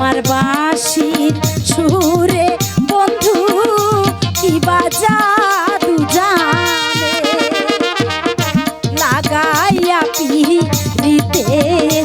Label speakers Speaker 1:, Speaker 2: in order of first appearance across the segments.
Speaker 1: আমার বাসির সুরে বন্ধু কি বাজা লাগাইয়া
Speaker 2: পি রিতের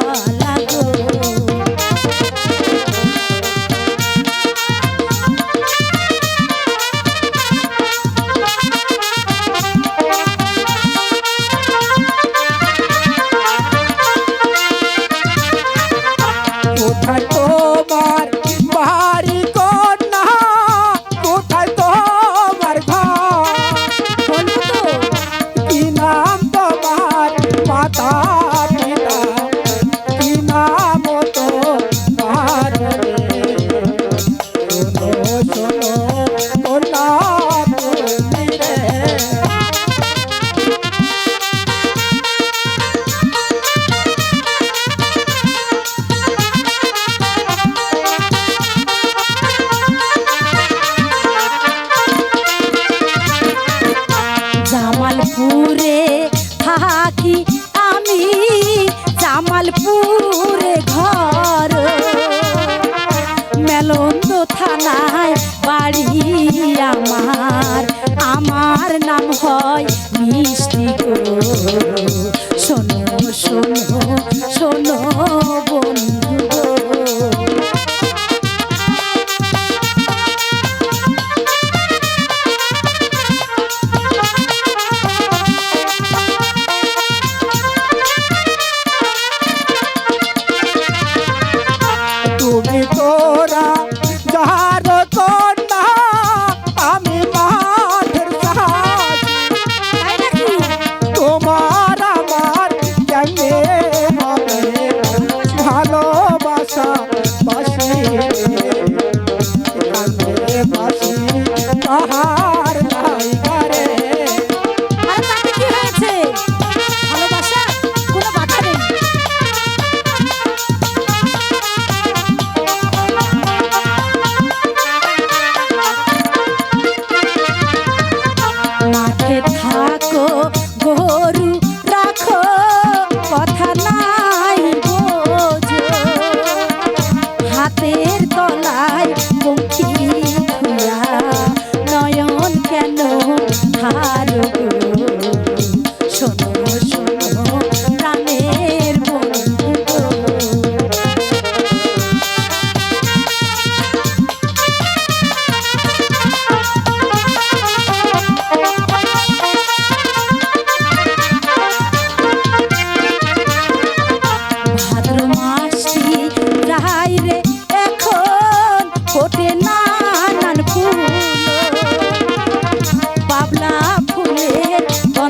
Speaker 2: কাল
Speaker 1: জামালপুরে থাকি আমার নাম হয় মিষ্টি গো। শোনো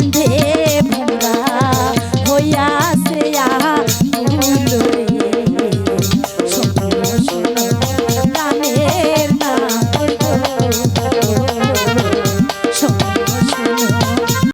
Speaker 1: Monday.